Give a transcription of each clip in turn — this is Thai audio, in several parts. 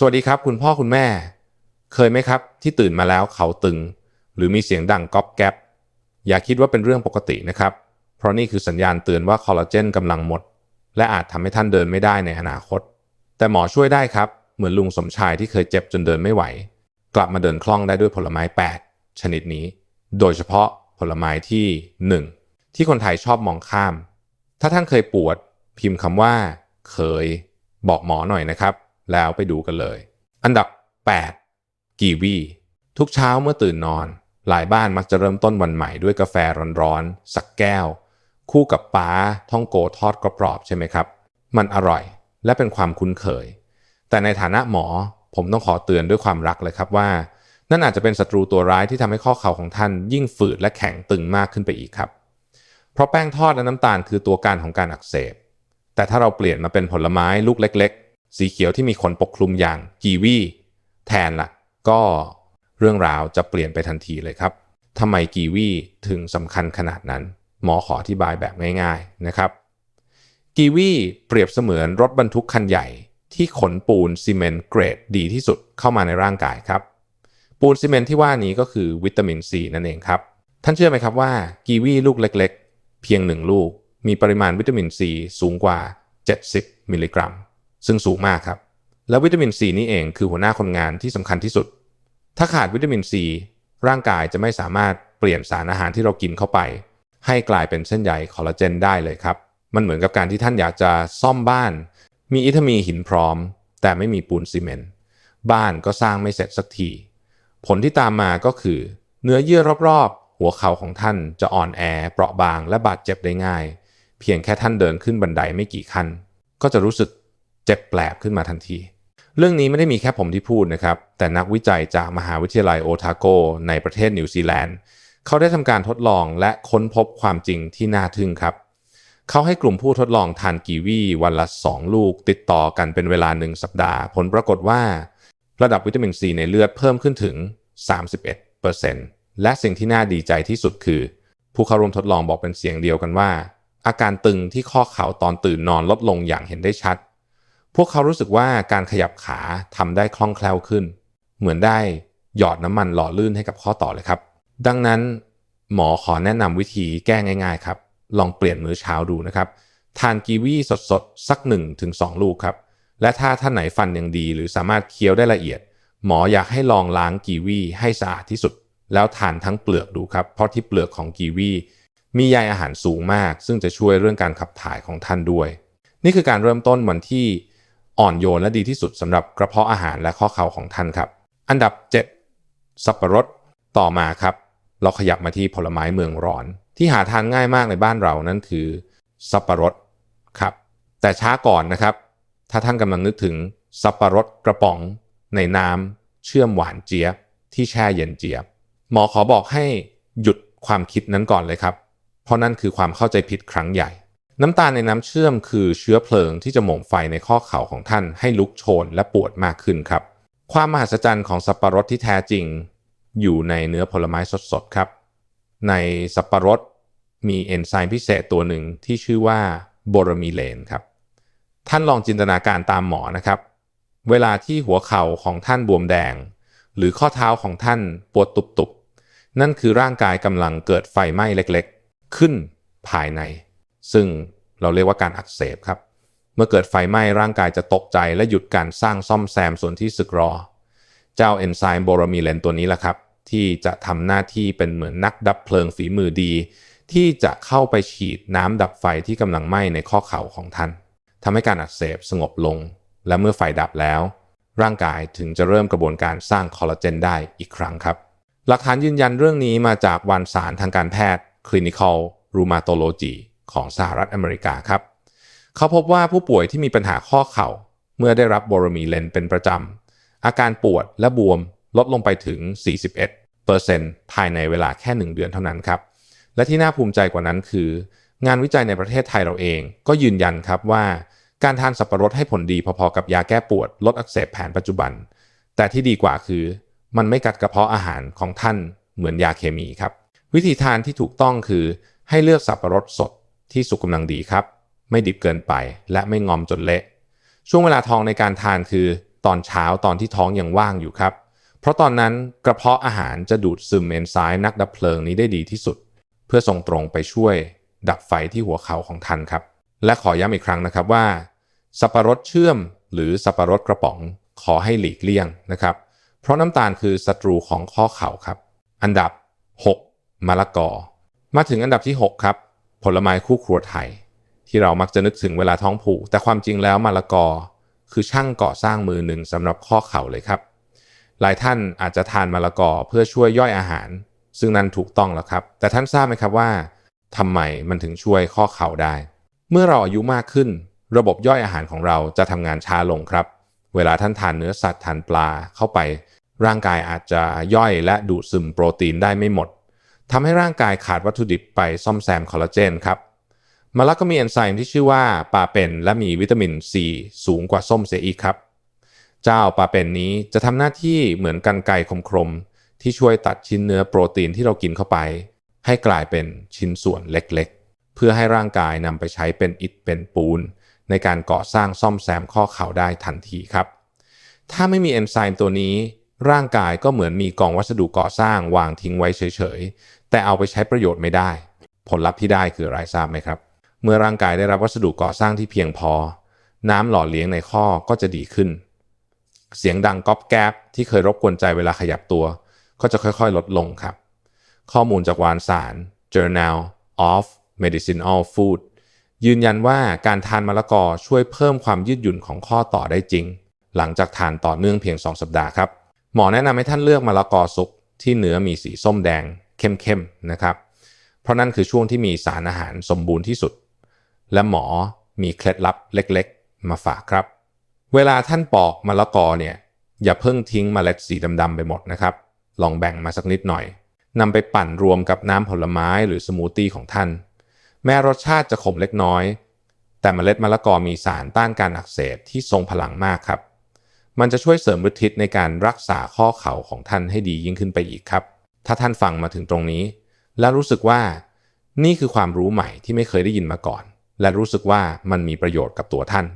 สวัสดีครับ คุณพ่อคุณแม่ เคยไหมครับ ที่ตื่นมาแล้วเขาตึง หรือมีเสียงดังก๊อบแก๊บอย่าคิดว่าเป็นเรื่องปกตินะครับ เพราะนี่คือสัญญาณเตือนว่าคอลลาเจนกำลังหมด และอาจทำให้ท่านเดินไม่ได้ในอนาคต แต่หมอช่วยได้ครับ เหมือนลุงสมชายที่เคยเจ็บจนเดินไม่ไหว กลับมาเดินคล่องได้ด้วยผลไม้ 8 ชนิดนี้ โดยเฉพาะผลไม้ที่ 1. ที่คนไทยชอบมองข้าม ถ้าท่านเคยปวด พิมพ์คำว่า เคย บอกหมอหน่อยนะครับ แล้วไปดูกันเลย อันดับ 8. กีวี ทุกเช้าเมื่อตื่นนอน หลายบ้านมักจะเริ่มต้นวันใหม่ด้วยกาแฟร้อนๆ สักแก้ว คู่กับป้าท่องโกทอดกรอบๆใช่ไหมครับ มันอร่อยและเป็นความคุ้นเคย แต่ในฐานะหมอผมต้องขอเตือนด้วยความรักเลยครับว่า นั่นอาจจะเป็นศัตรูตัวร้ายที่ทำให้ข้อเข่าของท่านยิ่งฝืดและแข็งตึงมากขึ้นไปอีกครับ เพราะแป้งทอดและน้ำตาลคือตัวการของการอักเสบ แต่ถ้าเราเปลี่ยนมาเป็นผลไม้ลูกเล็ก สีเขียวที่มีขนปกคลุมอย่างกีวีแทนละ่ะ ก็เรื่องราวจะเปลี่ยนไปทันทีเลยครับทำไมกีวีถึงสำคัญขนาดนั้น หมอขออธิบายแบบง่ายๆนะครับ กีวีเปรียบเสมือนรถบรรทุกคันใหญ่ที่ขนปูนซีเมนต์เกรดดีที่สุดเข้ามาในร่างกายครับ ปูนซีเมนต์ที่ว่านี้ก็คือวิตามินซีนั่นเองครับ ท่านเชื่อไหมครับว่ากีวีลูกเล็ก ๆ เพียงหนึ่งลูก มีปริมาณวิตามินซีสูงกว่า 70 มิลลิกรัม ซึ่งสูงมากครับ แล้ววิตามินซีนี่เองคือหัวหน้าคนงานที่สำคัญที่สุด ถ้าขาดวิตามินซีร่างกายจะไม่สามารถเปลี่ยนสารอาหารที่เรากินเข้าไป ให้กลายเป็นเส้นใยคอลลาเจนได้เลยครับ มันเหมือนกับการที่ท่านอยากจะซ่อมบ้าน มีอิฐมีหินพร้อม แต่ไม่มีปูนซีเมนต์บ้านก็สร้างไม่เสร็จสักที ผลที่ตามมาก็คือ เนื้อเยื่อรอบๆ หัวเข่าของท่านจะอ่อนแอ เปราะบางและบาดเจ็บได้ง่าย เพียงแค่ท่านเดินขึ้นบันไดไม่กี่ขั้น ก็จะรู้สึก เจ็บแปลบขึ้นมาทันที เรื่องนี้ไม่ได้มีแค่ผมที่พูดนะครับ แต่นักวิจัยจากมหาวิทยาลัยโอทาโก ในประเทศนิวซีแลนด์ เขาได้ทำการทดลองและค้นพบความจริงที่น่าทึ่งครับ เขาให้กลุ่มผู้ทดลองทานกีวีวันละ 2 ลูก ติดต่อกันเป็นเวลาหนึ่งสัปดาห์ ผลปรากฏว่า ระดับวิตามินซีในเลือดเพิ่มขึ้นถึง 31%และสิ่งที่น่าดีใจที่สุดคือ ผู้เข้าร่วมทดลองบอกเป็นเสียงเดียวกันว่าอาการตึงที่ข้อเข่าตอนตื่นนอนลดลงอย่างเห็นได้ชัด พวกเขารู้สึกว่าการขยับขาทำได้คล่องแคล่วขึ้น เหมือนได้หยอดน้ำมันหล่อลื่นให้กับข้อต่อเลยครับ ดังนั้นหมอขอแนะนำวิธีแก้ง่าย ๆ ครับ ลองเปลี่ยนมื้อเช้าดูนะครับ ทานกีวีสดๆ สัก 1-2 ลูกครับ และถ้าท่านไหนฟันยังดี หรือสามารถเคี้ยวได้ละเอียด หมออยากให้ลองล้างกีวีให้สะอาดที่สุด แล้วทานทั้งเปลือกดูครับ เพราะที่เปลือกของกีวีมีใยอาหารสูงมาก ซึ่งจะช่วยเรื่องการขับถ่ายของท่านด้วย นี่คือการเริ่มต้นวันที่ อ่อนโยนและดีที่สุดสำหรับกระเพาะอาหารและข้อเข่าของท่านครับ อันดับ 7 สับปะรดต่อมาครับ เราขยับมาที่ผลไม้เมืองร้อน ที่หาทานง่ายมากในบ้านเรานั่นคือ สับปะรดครับ แต่ช้าก่อนนะครับ ถ้าท่านกำลังนึกถึงสับปะรดกระป๋องในน้ำเชื่อมหวานเจี๊ยบที่แช่เย็นเจี๊ยบหมอขอบอกให้หยุดความคิดนั้นก่อนเลยครับ เพราะนั่นคือความเข้าใจผิดครั้งใหญ่ น้ำตาลในน้ำเชื่อมคือเชื้อเพลิงที่จะหม่งไฟในข้อเข่าของท่านให้ลุกโชนและปวดมากขึ้นครับ ความมหัศจรรย์ของสับปะรดที่แท้จริง อยู่ในเนื้อผลไม้สดๆครับ ในสับปะรดมีเอนไซม์พิเศษตัวหนึ่งที่ชื่อว่าโบรมีเลนครับ ท่านลองจินตนาการตามหมอนะครับ เวลาที่หัวเข่าของท่านบวมแดง หรือข้อเท้าของท่านปวดตุบๆนั่นคือร่างกายกำลังเกิดไฟไหม้เล็กๆ ขึ้นภายใน ซึ่งเราเรียกว่าการอักเสบครับ เมื่อเกิดไฟไหม้ร่างกายจะตกใจและหยุดการสร้างซ่อมแซมส่วนที่สึกรอ เจ้าเอนไซม์โบรมีเลนตัวนี้แหละครับ ที่จะทำหน้าที่เป็นเหมือนนักดับเพลิงฝีมือดี ที่จะเข้าไปฉีดน้ำดับไฟที่กำลังไหม้ในข้อเข่าของท่านทำให้การอักเสบสงบลง และเมื่อไฟดับแล้ว ร่างกายถึงจะเริ่มกระบวนการสร้างคอลลาเจนได้อีกครั้งครับ หลักฐานยืนยันเรื่องนี้มาจากวารสารทางการแพทย์ Clinical Rheumatology ของสหรัฐอเมริกาครับ เขาพบว่าผู้ป่วยที่มีปัญหาข้อเข่า เมื่อได้รับโบรมีเลนเป็นประจำ อาการปวดและบวมลดลงไปถึง 41%ภายในเวลาแค่ 1 เดือนเท่านั้นครับ และที่น่าภูมิใจกว่านั้นคือ งานวิจัยในประเทศไทยเราเองก็ยืนยันครับว่า การทานสับปะรดให้ผลดีพอๆกับยาแก้ปวดลดอักเสบแผนปัจจุบัน แต่ที่ดีกว่าคือ มันไม่กัดกระเพาะอาหารของท่านเหมือนยาเคมีครับ วิธีทานที่ถูกต้องคือให้เลือกสับปะรดสด ที่สุกกำลังดีครับ ไม่ดิบเกินไป และไม่งอมจนเละ ช่วงเวลาทองในการทานคือ ตอนเช้าตอนที่ท้องยังว่างอยู่ครับ เพราะตอนนั้นกระเพาะอาหารจะดูดซึมเอนไซม์นักดับเพลิงนี้ได้ดีที่สุด เพื่อส่งตรงไปช่วย ดับไฟที่หัวเขาของท่านครับ และขอย้ำอีกครั้งนะครับว่า สับปะรดเชื่อม หรือสับปะรดกระป๋องขอให้หลีกเลี่ยงนะครับ เพราะน้ำตาลคือศัตรูของข้อเข่าครับ อันดับ 6มะละกอ มาถึงอันดับที่ 6 ครับ ผลไม้คู่ครัวไทย ที่เรามักจะนึกถึงเวลาท้องผูก แต่ความจริงแล้วมะละกอ คือช่างก่อสร้างมือหนึ่งสำหรับข้อเข่าเลยครับ หลายท่านอาจจะทานมะละกอเพื่อช่วยย่อยอาหาร ซึ่งนั้นถูกต้องแล้วครับ แต่ท่านทราบไหมครับว่าทำไมมันถึงช่วยข้อเข่าได้ เมื่อเราอายุมากขึ้น ระบบย่อยอาหารของเราจะทำงานช้าลงครับ เวลาท่านทานเนื้อสัตว์ทานปลาเข้าไป ร่างกายอาจจะย่อยและดูดซึมโปรตีนได้ไม่หมด ทำให้ร่างกายขาดวัตถุดิบไปซ่อมแซมคอลลาเจนครับมะละก็มีเอนไซม์ที่ชื่อว่าปาเป็นและมีวิตามินซีสูงกว่าส้มเสียอีกครับ เจ้าปาเป็นนี้จะทำหน้าที่เหมือนกันไกคมๆ ที่ช่วยตัดชิ้นเนื้อโปรตีนที่เรากินเข้าไป ให้กลายเป็นชิ้นส่วนเล็กๆ เพื่อให้ร่างกายนำไปใช้เป็นอิฐเป็นปูน ในการก่อสร้างซ่อมแซมข้อเข่าได้ทันทีครับ ถ้าไม่มีเอนไซม์ตัวนี้ ร่างกายก็เหมือนมีกองวัสดุก่อสร้างวางทิ้งไว้เฉย แต่เอาไปใช้ประโยชน์ไม่ได้ ผลลัพธ์ที่ได้คืออะไรทราบไหมครับ เมื่อร่างกายได้รับวัสดุก่อสร้างที่เพียงพอ น้ำหล่อเลี้ยงในข้อก็จะดีขึ้น เสียงดังก๊อบแก๊บที่เคยรบกวนใจเวลาขยับตัว ก็จะค่อยๆ ลดลงครับ ข้อมูลจากวารสาร Journal of Medicinal Food ยืนยันว่าการทานมะละกอช่วยเพิ่มความยืดหยุ่นของข้อต่อได้จริง หลังจากทานต่อเนื่องเพียง 2 สัปดาห์ครับ หมอแนะนำให้ท่านเลือกมะละกอสุกที่เนื้อมีสีส้มแดง เข้มๆนะครับ เพราะนั่นคือช่วงที่มีสารอาหารสมบูรณ์ที่สุด และหมอมีเคล็ดลับเล็กๆ มาฝากครับ เวลาท่านปอกมะละกอเนี่ยอย่าเพิ่งทิ้งมเมล็ดสีดำๆไปหมดนะครับ ลองแบ่งมาสักนิดหน่อยนำไปปั่นรวมกับน้ำผลไม้หรือสมูทตี้ของท่าน แม้รสชาติจะขมเล็กน้อย แต่เมล็ดมะละกอมีสารต้านการอักเสบที่ทรงพลังมากครับ มันจะช่วยเสริมฤทธิ์ในการรักษาข้อเข่าของท่านให้ดียิ่งขึ้นไปอีกครับ ถ้าท่านฟังมาถึงตรงนี้ และรู้สึกว่านี่คือความรู้ใหม่ที่ไม่เคยได้ยินมาก่อน และรู้สึกว่ามันมีประโยชน์กับตัวท่าน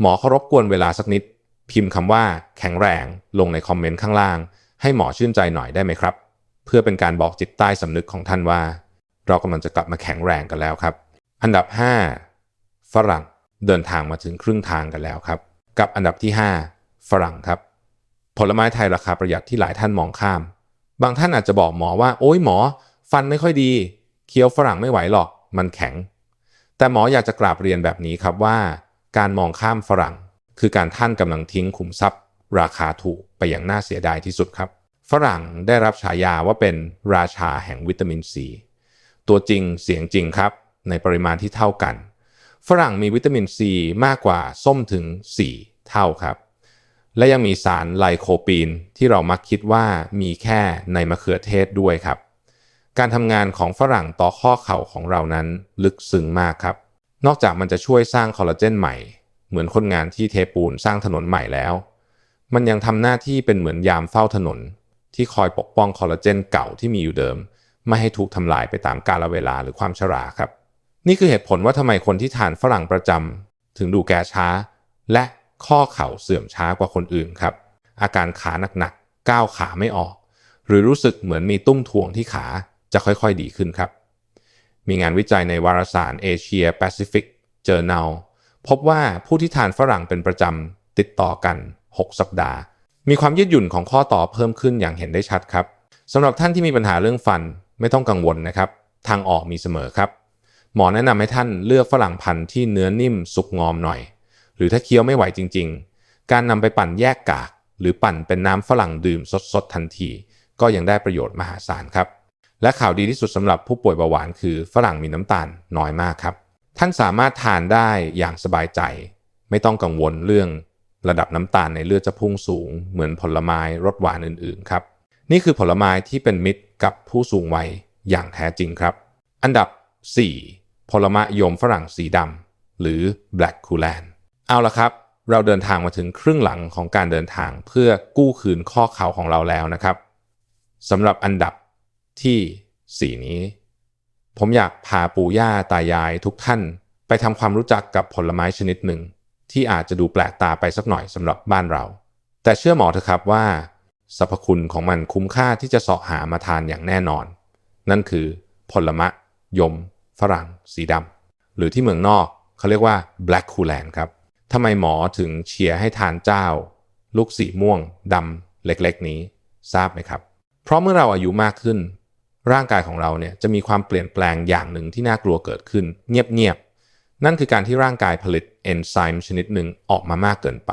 หมอเคารพกวนเวลาสักนิด พิมพ์คำว่าแข็งแรงลงในคอมเมนต์ข้างล่าง ให้หมอชื่นใจหน่อยได้ไหมครับ เพื่อเป็นการบอกจิตใต้สำนึกของท่านว่า เรากำลังจะกลับมาแข็งแรงกันแล้วครับ อันดับ 5 ฝรั่งเดินทางมาถึงครึ่งทางกันแล้วครับ กับอันดับที่ 5 ฝรั่งครับ ผลไม้ไทยราคาประหยัดที่หลายท่านมองข้าม บางท่านอาจจะบอกหมอว่า โอ้ยหมอ ฟันไม่ค่อยดี เคี้ยวฝรั่งไม่ไหวหรอก มันแข็ง แต่หมออยากจะกราบเรียนแบบนี้ครับว่า การมองข้ามฝรั่ง คือการท่านกำลังทิ้งขุมทรัพย์ ราคาถูกไปอย่างน่าเสียดายที่สุดครับ ฝรั่งได้รับฉายาว่าเป็นราชาแห่งวิตามินซีตัวจริงเสียงจริงครับ ในปริมาณที่เท่ากัน ฝรั่งมีวิตามินซีมากกว่าส้มถึง 4 เท่าครับ และยังมีสารไลโคปีน ที่เรามักคิดว่ามีแค่ในมะเขือเทศด้วยครับ การทำงานของฝรั่งต่อข้อเข่าของเรานั้นลึกซึ้งมากครับ นอกจากมันจะช่วยสร้างคอลลาเจนใหม่ เหมือนคนงานที่เทปูนสร้างถนนใหม่แล้ว มันยังทำหน้าที่เป็นเหมือนยามเฝ้าถนน ที่คอยปกป้องคอลลาเจนเก่าที่มีอยู่เดิม ไม่ให้ถูกทำลายไปตามกาลเวลาหรือความชราครับ นี่คือเหตุผลว่าทำไมคนที่ทานฝรั่งประจำถึงดูแก่ช้า และ ข้อเข่าเสื่อมช้ากว่าคนอื่นครับ อาการขาหนักๆก้าวขาไม่ออก หรือรู้สึกเหมือนมีตุ้มถ่วงที่ขาจะค่อยๆดีขึ้นครับ มีงานวิจัยในวารสาร Asia Pacific Journal พบว่าผู้ที่ทานฝรั่งเป็นประจำติดต่อกัน 6 สัปดาห์ มีความยืดหยุ่นของข้อต่อเพิ่มขึ้นอย่างเห็นได้ชัดครับสำหรับท่านที่มีปัญหาเรื่องฟันไม่ต้องกังวลนะครับ ทางออกมีเสมอครับ หมอแนะนำให้ท่านเลือกฝรั่งพันธุ์ที่เนื้อนิ่มสุกงอมหน่อย หรือถ้าเคี้ยวไม่ไหวจริง ๆ การนำไปปั่นแยกกาก หรือปั่นเป็นน้ำฝรั่งดื่มสดๆทันที ก็ยังได้ประโยชน์มหาศาลครับ และข่าวดีที่สุดสำหรับผู้ป่วยเบาหวานคือฝรั่งมีน้ำตาลน้อยมากครับ ท่านสามารถทานได้อย่างสบายใจ ไม่ต้องกังวลเรื่องระดับน้ำตาลในเลือดจะพุ่งสูง เหมือนผลไม้รสหวานอื่นๆครับ นี่คือผลไม้ที่เป็นมิตรกับผู้สูงวัยอย่างแท้จริงครับ อันดับ 4 ผลไม้ยมฝรั่งสีดำหรือ black c o o l a n เอาละครับ เราเดินทางมาถึงครึ่งหลังของการเดินทางเพื่อกู้คืนข้อเข่าของเราแล้วนะครับสำหรับอันดับที่ 4 นี้ ผมอยากพาปู่ย่าตายายทุกท่านไปทำความรู้จักกับผลไม้ชนิดหนึ่ง ที่อาจจะดูแปลกตาไปสักหน่อยสำหรับบ้านเรา แต่เชื่อหมอเถอะครับว่าสรรพคุณของมันคุ้มค่าที่จะเสาะหามาทานอย่างแน่นอน นั่นคือผลมะ ยม ฝรั่ง สีดำหรือที่เมืองนอกเขาเรียกว่า black c o o l a n ครับ ทำไมหมอถึงเชียร์ให้ทานเจ้า ลูกสีม่วงดำเล็กๆ นี้ทราบไหมครับ เพราะเมื่อเราอายุมากขึ้น ร่างกายของเราเนี่ยจะมีความเปลี่ยนแปลงอย่างหนึ่งที่น่ากลัวเกิดขึ้น เงียบๆนั่นคือการที่ร่างกายผลิตเอนไซม์ชนิดหนึ่งออกมามากเกินไป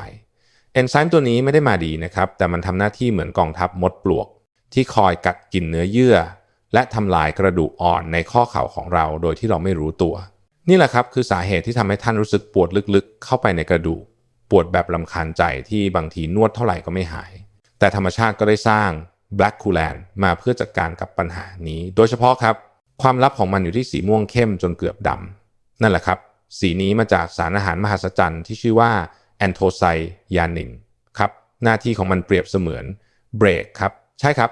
เอนไซม์ตัวนี้ไม่ได้มาดีนะครับ แต่มันทำหน้าที่เหมือนกองทัพมดปลวก ที่คอยกัดกินเนื้อเยื่อ และทำลายกระดูกอ่อนในข้อเข่าของเราโดยที่เราไม่รู้ตัว นี่แหละครับคือสาเหตุที่ทำให้ท่านรู้สึกปวดลึกๆ เข้าไปในกระดูก ปวดแบบลำคาญใจที่บางทีนวดเท่าไหร่ก็ไม่หาย แต่ธรรมชาติก็ได้สร้าง Black c o o l a n มาเพื่อจัดการกับปัญหานี้ โดยเฉพาะครับ ความลับของมันอยู่ที่สีม่วงเข้มจนเกือบดำนั่นแหละครับ สีนี้มาจากสารอาหารมหัศจรรย์ที่ชื่อว่าแอนโทไซยานินครับหน้าที่ของมันเปรียบเสมือนเบรกครับใช่ครับ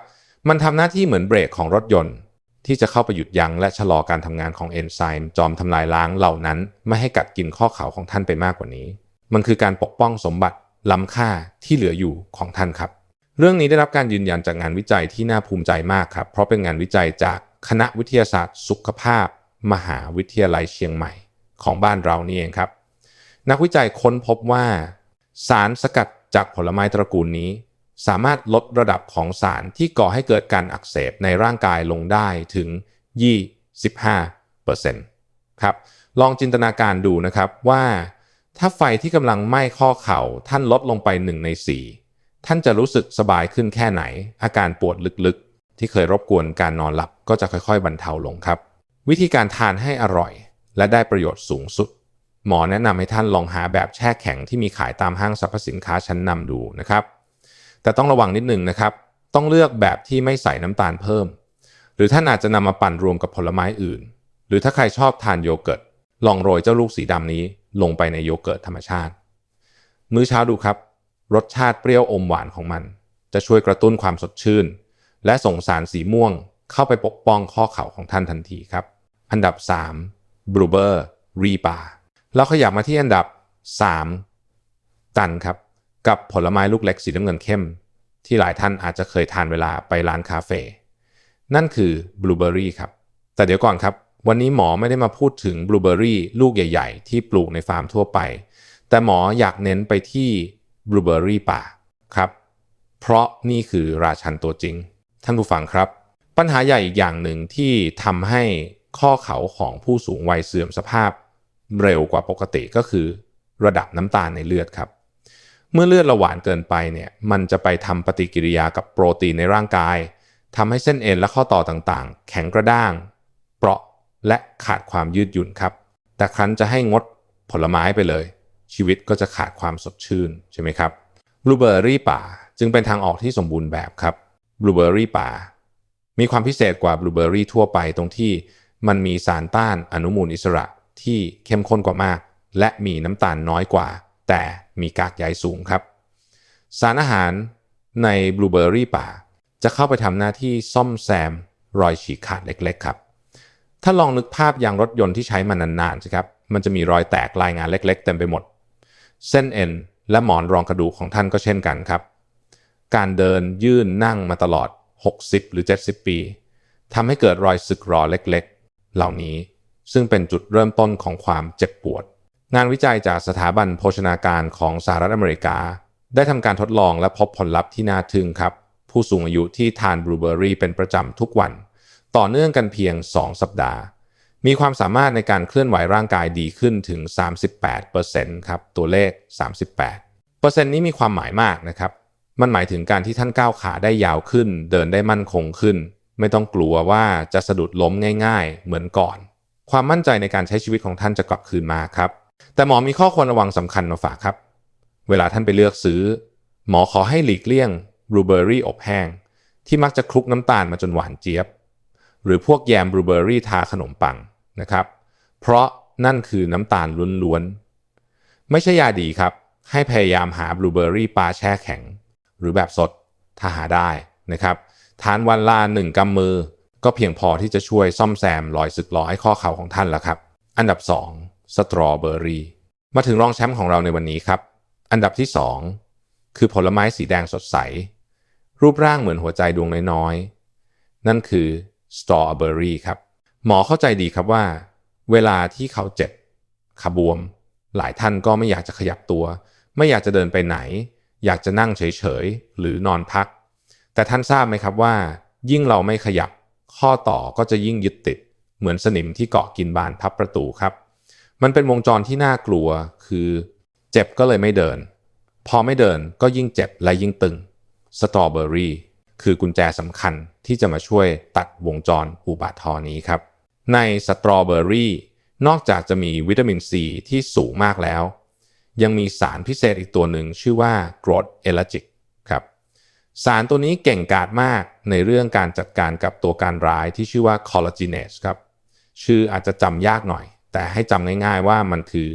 มันทำหน้าที่เหมือนเบรกของรถยนต์ ที่จะเข้าไปหยุดยั้งและชะลอการทำงานของเอนไซม์จอมทำลายล้างเหล่านั้น ไม่ให้กัดกินข้อเข่าของท่านไปมากกว่านี้ มันคือการปกป้องสมบัติล้ำค่าที่เหลืออยู่ของท่านครับ เรื่องนี้ได้รับการยืนยันจากงานวิจัยที่น่าภูมิใจมากครับ เพราะเป็นงานวิจัยจากคณะวิทยาศาสตร์ สุขภาพ มหาวิทยาลัยเชียงใหม่ ของบ้านเรานี่เองครับ นักวิจัยค้นพบว่า สารสกัดจากผลไม้ตระกูลนี้ สามารถลดระดับของสารที่ก่อให้เกิดการอักเสบในร่างกายลงได้ถึง 25%ครับ ลองจินตนาการดูนะครับว่า ถ้าไฟที่กำลังไหม้ข้อเข่าท่านลดลงไป 1 ใน 4 ท่านจะรู้สึกสบายขึ้นแค่ไหน อาการปวดลึกๆ ที่เคยรบกวนการนอนหลับก็จะค่อยๆ บรรเทาลงครับ วิธีการทานให้อร่อย และได้ประโยชน์สูงสุด หมอแนะนำให้ท่านลองหาแบบแช่แข็งที่มีขายตามห้างสรรพสินค้าชั้นนำดูนะครับ แต่ต้องระวังนิดหนึ่งนะครับ ต้องเลือกแบบที่ไม่ใส่น้ำตาลเพิ่ม หรือท่านอาจจะนำมาปั่นรวมกับผลไม้อื่น หรือถ้าใครชอบทานโยเกิร์ตลองโรยเจ้าลูกสีดำนี้ลงไปในโยเกิร์ตธรรมชาติ มื้อเช้าดูครับ รสชาติเปรี้ยวอมหวานของมัน จะช่วยกระตุ้นความสดชื่น และส่งสารสีม่วงเข้าไปปกป้องข้อเข่าของท่านทันทีครับ อันดับ 3. บรูเบอร์รีปาเราขยับมาที่อันดับ 3 ตันครับ กับผลไม้ลูกเล็กสีน้ำเงินเข้ม ที่หลายท่านอาจจะเคยทานเวลาไปร้านคาเฟ่นั่นคือบลูเบอรี่ครับ แต่เดี๋ยวก่อนครับ วันนี้หมอไม่ได้มาพูดถึงบลูเบอรี่ลูกใหญ่ ๆ ที่ปลูกในฟาร์มทั่วไป แต่หมออยากเน้นไปที่บลูเบอรี่ป่าครับ เพราะนี่คือราชันตัวจริง ท่านผู้ฟังครับ ปัญหาใหญ่อีกอย่างหนึ่งที่ทำให้ข้อเข่าของผู้สูงวัยเสื่อมสภาพ เร็วกว่าปกติก็คือ ระดับน้ำตาลในเลือดครับ เมื่อเลือดเราหวานเกินไปเนี่ยมันจะไปทำปฏิกิริยากับโปรตีนในร่างกายทำให้เส้นเอ็นและข้อต่อต่างๆ แข็งกระด้าง เปราะและขาดความยืดหยุ่นครับ แต่ครั้นจะให้งดผลไม้ไปเลย ชีวิตก็จะขาดความสดชื่นใช่ไหมครับบลูเบอร์รี่ป่าจึงเป็นทางออกที่สมบูรณ์แบบครับบลูเบอร์รี่ป่า มีความพิเศษกว่าบลูเบอร์รี่ทั่วไปตรงที่มันมีสารต้านอนุมูลอิสระที่เข้มข้นกว่ามาก และมีน้ำตาลน้อยกว่า แต่มีกากใยสูงครับ สารอาหารในบลูเบอร์รี่ป่า จะเข้าไปทำหน้าที่ซ่อมแซมรอยฉีกขาดเล็ก ๆ ครับ ถ้าลองนึกภาพยางรถยนต์ที่ใช้มานานๆสิครับ มันจะมีรอยแตกลายงานเล็ก ๆ เต็มไปหมด เส้นเอ็นและหมอนรองกระดูกของท่านก็เช่นกันครับ การเดินยื่นนั่งมาตลอด 60 หรือ 70 ปีทำให้เกิดรอยสึกรอเล็ก ๆ เหล่านี้ซึ่งเป็นจุดเริ่มต้นของความเจ็บปวด งานวิจัยจากสถาบันโภชนาการของสหรัฐอเมริกา ได้ทำการทดลองและพบผลลัพธ์ที่น่าทึ่งครับ ผู้สูงอายุที่ทานบลูเบอร์รี่เป็นประจำทุกวัน ต่อเนื่องกันเพียง 2 สัปดาห์ มีความสามารถในการเคลื่อนไหวร่างกายดีขึ้นถึง 38%ครับ ตัวเลข 38เปอร์เซ็นต์นี้มีความหมายมากนะครับ มันหมายถึงการที่ท่านก้าวขาได้ยาวขึ้น เดินได้มั่นคงขึ้น ไม่ต้องกลัวว่าจะสะดุดล้มง่าย ๆ เหมือนก่อน ความมั่นใจในการใช้ชีวิตของท่านจะกลับคืนมาครับ แต่หมอมีข้อควรระวังสำคัญมาฝากครับ เวลาท่านไปเลือกซื้อ หมอขอให้หลีกเลี่ยงบลูเบอร์รี่อบแห้ง ที่มักจะคลุกน้ำตาลมาจนหวานเจี๊ยบ หรือพวกแยมบลูเบอร์รี่ทาขนมปังนะครับ เพราะนั่นคือน้ำตาลล้วนๆ ไม่ใช่ยาดีครับ ให้พยายามหาบลูเบอร์รี่ปลาแช่แข็ง หรือแบบสดถ้าหาได้นะครับ ทานวันละหนึ่งกำมือ ก็เพียงพอที่จะช่วยซ่อมแซมรอยสึกหรอให้ข้อเข่าของท่านแล้วครับ อันดับ 2 สตรอเบอรี่มาถึงรองแชมป์ของเราในวันนี้ครับ อันดับที่ 2 คือผลไม้สีแดงสดใส รูปร่างเหมือนหัวใจดวงน้อยๆ นั่นคือสตรอเบอรี่ครับ หมอเข้าใจดีครับว่า เวลาที่เขาเจ็บขบวม หลายท่านก็ไม่อยากจะขยับตัว ไม่อยากจะเดินไปไหน อยากจะนั่งเฉยๆ หรือนอนพัก แต่ท่านทราบไหมครับว่า ยิ่งเราไม่ขยับ ข้อต่อก็จะยิ่งยึดติด เหมือนสนิมที่เกาะกินบานพับประตูครับ มันเป็นวงจรที่น่ากลัว คือเจ็บก็เลยไม่เดิน พอไม่เดินก็ยิ่งเจ็บและยิ่งตึงสตรอเบอรี่คือกุญแจสำคัญที่จะมาช่วยตัดวงจรอุบาทอนี้ครับ ในสตรอเบอรี่นอกจากจะมีวิตามินซีที่สูงมากแล้ว ยังมีสารพิเศษอีกตัวหนึ่งชื่อว่า growth ellagic ครับสารตัวนี้เก่งกาจมากในเรื่องการจัดการกับตัวการร้ายที่ชื่อว่า collagenase ครับชื่ออาจจะจำยากหน่อย แต่ให้จำง่ายๆว่ามันคือ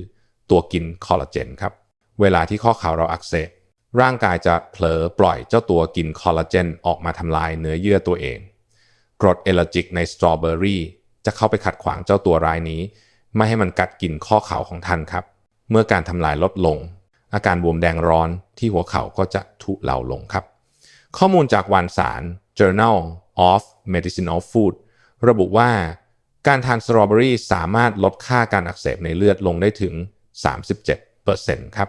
ตัวกินคอลลาเจนครับ เวลาที่ข้อเข่าเราอักเสบร่างกายจะเผลอปล่อยเจ้าตัวกินคอลลาเจนออกมาทำลายเนื้อเยื่อตัวเอง กรดเอลจิกในสตรอเบอรี่จะเข้าไปขัดขวางเจ้าตัวรายนี้ ไม่ให้มันกัดกินข้อเข่าของท่านครับ เมื่อการทำลายลดลง อาการบวมแดงร้อนที่หัวเข่าก็จะทุเลาลงครับ ข้อมูลจากวารสาร Journal of Medicinal Food ระบุว่า การทานสตรอเบอรี่สามารถลดค่าการอักเสบในเลือดลงได้ถึง 37%ครับ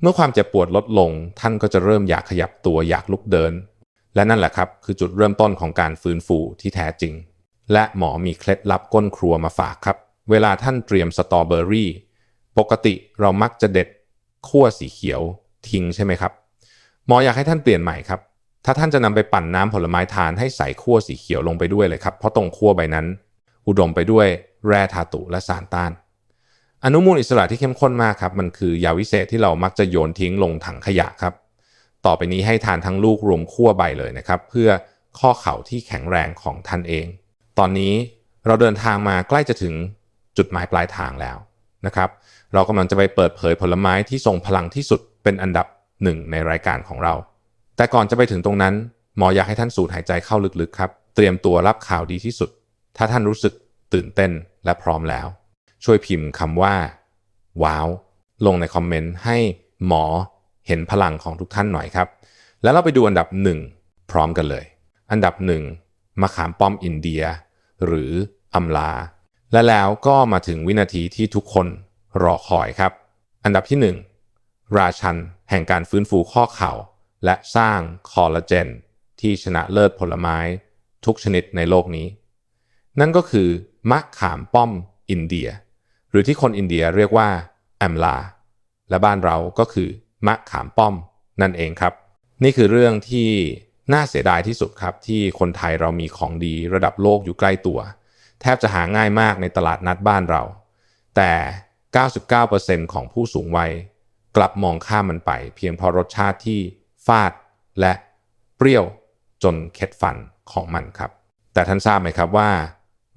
เมื่อความเจ็บปวดลดลง ท่านก็จะเริ่มอยากขยับตัวอยากลุกเดิน และนั่นแหละครับคือจุดเริ่มต้นของการฟื้นฟูที่แท้จริง และหมอมีเคล็ดลับก้นครัวมาฝากครับ เวลาท่านเตรียมสตรอเบอรี่ ปกติเรามักจะเด็ดขั้วสีเขียวทิ้งใช่ไหมครับ หมออยากให้ท่านเปลี่ยนใหม่ครับ ถ้าท่านจะนำไปปั่นน้ำผลไม้ทานให้ใส่ขั้วสีเขียวลงไปด้วยเลยครับ เพราะตรงขั้วใบนั้น อุดมไปด้วยแร่ธาตุและสารต้าน อนุมูลอิสระที่เข้มข้นมากครับ มันคือยาวิเศษที่เรามักจะโยนทิ้งลงถังขยะครับ ต่อไปนี้ให้ทานทั้งลูกรวมขั้วใบเลยนะครับ เพื่อข้อเข่าที่แข็งแรงของท่านเอง ตอนนี้เราเดินทางมาใกล้จะถึงจุดหมายปลายทางแล้วนะครับ เรากำลังจะไปเปิดเผยผลไม้ที่ทรงพลังที่สุดเป็นอันดับหนึ่งในรายการของเรา แต่ก่อนจะไปถึงตรงนั้น หมออยากให้ท่านสูดหายใจเข้าลึกๆครับ เตรียมตัวรับข่าวดีที่สุด ถ้าท่านรู้สึกตื่นเต้นและพร้อมแล้ว ช่วยพิมพ์คำว่า ว้าว ลงในคอมเมนต์ให้หมอเห็นพลังของทุกท่านหน่อยครับ แล้วเราไปดูอันดับหนึ่งพร้อมกันเลย อันดับหนึ่งมะขามป้อมอินเดีย หรืออำลา และแล้วก็มาถึงวินาทีที่ทุกคนรอคอยครับ อันดับที่หนึ่งราชันแห่งการฟื้นฟูข้อเข่า และสร้างคอลลาเจน ที่ชนะเลิศผลไม้ ทุกชนิดในโลกนี้ นั่นก็คือมะขามป้อมอินเดีย หรือที่คนอินเดียเรียกว่าแอมลา และบ้านเราก็คือมะขามป้อมนั่นเองครับ นี่คือเรื่องที่น่าเสียดายที่สุดครับ ที่คนไทยเรามีของดีระดับโลกอยู่ใกล้ตัว แทบจะหาง่ายมากในตลาดนัดบ้านเรา แต่ 99%ของผู้สูงวัย กลับมองข้ามมันไป เพียงเพราะรสชาติที่ฟาดและเปรี้ยวจนเข็ดฟันของมันครับ แต่ท่านทราบไหมครับว่า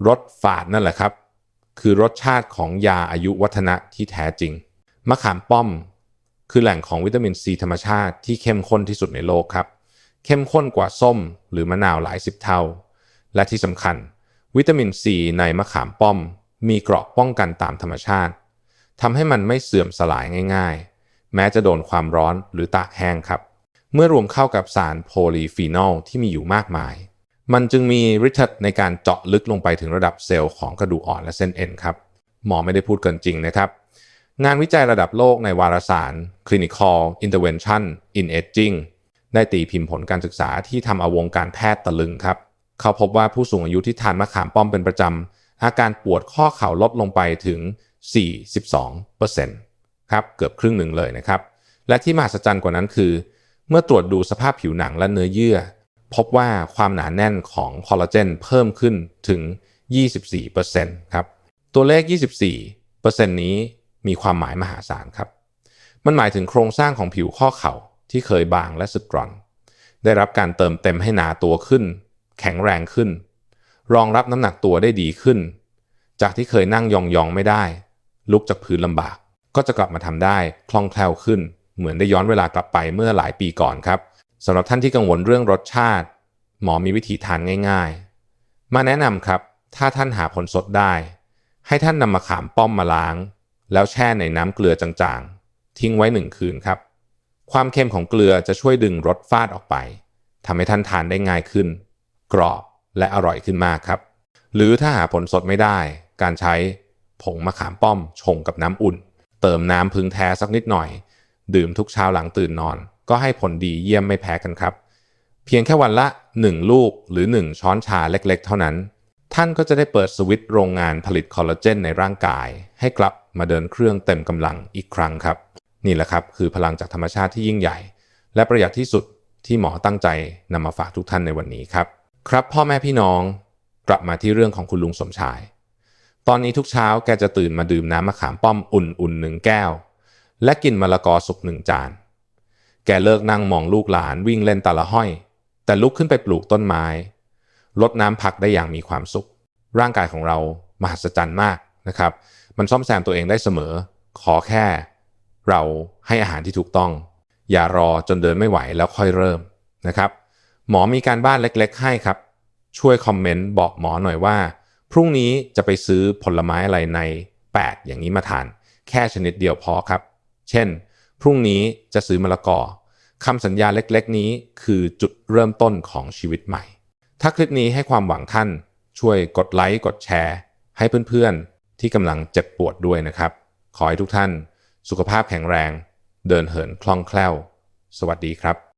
รสฝาดนั่นแหละครับ คือรสชาติของยาอายุวัฒนะที่แท้จริง มะขามป้อม คือแหล่งของวิตามินซีธรรมชาติที่เข้มข้นที่สุดในโลกครับ เข้มข้นกว่าส้มหรือมะนาวหลายสิบเท่า และที่สำคัญ วิตามินซีในมะขามป้อม มีเกราะป้องกันตามธรรมชาติทำให้มันไม่เสื่อมสลายง่าย ๆ แม้จะโดนความร้อนหรือตากแห้งครับ เมื่อรวมเข้ากับสารโพลีฟีนอลที่มีอยู่มากมาย มันจึงมีฤทธิ์ในการเจาะลึกลงไปถึงระดับเซลล์ของกระดูกอ่อนและเส้นเอ็นครับ หมอไม่ได้พูดเกินจริงนะครับ งานวิจัยระดับโลกในวารสาร Clinical Intervention in Aging ได้ตีพิมพ์ผลการศึกษาที่ทำเอาวงการแพทย์ตะลึงครับ เขาพบว่าผู้สูงอายุที่ทานมะขามป้อมเป็นประจำ อาการปวดข้อเข่าลดลงไปถึง 42%ครับ เกือบครึ่งหนึ่งเลยนะครับ และที่มหัศจรรย์กว่านั้นคือ เมื่อตรวจดูสภาพผิวหนังและเนื้อเยื่อ พบว่าความหนาแน่นของคอลลาเจนเพิ่มขึ้นถึง 24%ครับ ตัวเลข 24%นี้มีความหมายมหาศาลครับ มันหมายถึงโครงสร้างของผิวข้อเข่าที่เคยบางและสึกกร่อน ได้รับการเติมเต็มให้หนาตัวขึ้น แข็งแรงขึ้น รองรับน้ำหนักตัวได้ดีขึ้น จากที่เคยนั่งยองๆไม่ได้ ลุกจากพื้นลำบาก ก็จะกลับมาทำได้คล่องแคล่วขึ้น เหมือนได้ย้อนเวลากลับไปเมื่อหลายปีก่อนครับ สำหรับท่านที่กังวลเรื่องรสชาติ หมอมีวิธีทานง่ายๆ มาแนะนำครับ ถ้าท่านหาผลสดได้ ให้ท่านนำมะขามป้อมมาล้าง แล้วแช่ในน้ำเกลือจางๆ ทิ้งไว้หนึ่งคืนครับ ความเค็มของเกลือจะช่วยดึงรสฟาดออกไปทำให้ท่านทานได้ง่ายขึ้น กรอบและอร่อยขึ้นมากครับ หรือถ้าหาผลสดไม่ได้ การใช้ผงมะขามป้อมชงกับน้ำอุ่น เติมน้ำพึ่งแท้สักนิดหน่อย ดื่มทุกเช้าหลังตื่นนอน ก็ให้ผลดีเยี่ยมไม่แพ้กันครับ เพียงแค่วันละ 1 ลูกหรือ 1 ช้อนชาเล็กๆ เท่านั้น ท่านก็จะได้เปิดสวิตช์โรงงานผลิตคอลลาเจนในร่างกาย ให้กลับมาเดินเครื่องเต็มกำลังอีกครั้งครับ นี่แหละครับคือพลังจากธรรมชาติที่ยิ่งใหญ่ และประหยัดที่สุดที่หมอตั้งใจนำมาฝากทุกท่านในวันนี้ครับ ครับพ่อแม่พี่น้องกลับมาที่เรื่องของคุณลุงสมชาย ตอนนี้ทุกเช้าแกจะตื่นมาดื่มน้ำมะขามป้อมอุ่นๆหนึ่งแก้ว และกินมะละกอสุกหนึ่งจาน แกเลิกนั่งมองลูกหลานวิ่งเล่นตะละห้อย แต่ลุกขึ้นไปปลูกต้นไม้รดน้ำผักได้อย่างมีความสุข ร่างกายของเรามหัศจรรย์มากนะครับ มันซ่อมแซมตัวเองได้เสมอ ขอแค่ เราให้อาหารที่ถูกต้อง อย่ารอจนเดินไม่ไหวแล้วค่อยเริ่มนะครับ หมอมีการบ้านเล็กๆ ให้ครับ ช่วยคอมเมนต์บอกหมอหน่อยว่า พรุ่งนี้จะไปซื้อผลไม้อะไรใน 8 อย่างนี้มาทาน แค่ชนิดเดียวพอครับ เช่น พรุ่งนี้จะซื้อมะละกอคำสัญญาเล็กๆ นี้คือจุดเริ่มต้นของชีวิตใหม่ ถ้าคลิปนี้ให้ความหวังท่านช่วยกดไลค์กดแชร์ ให้เพื่อนๆ ที่กำลังเจ็บปวดด้วยนะครับ ขอให้ทุกท่าน สุขภาพแข็งแรง เดินเหินคล่องแคล่ว สวัสดีครับ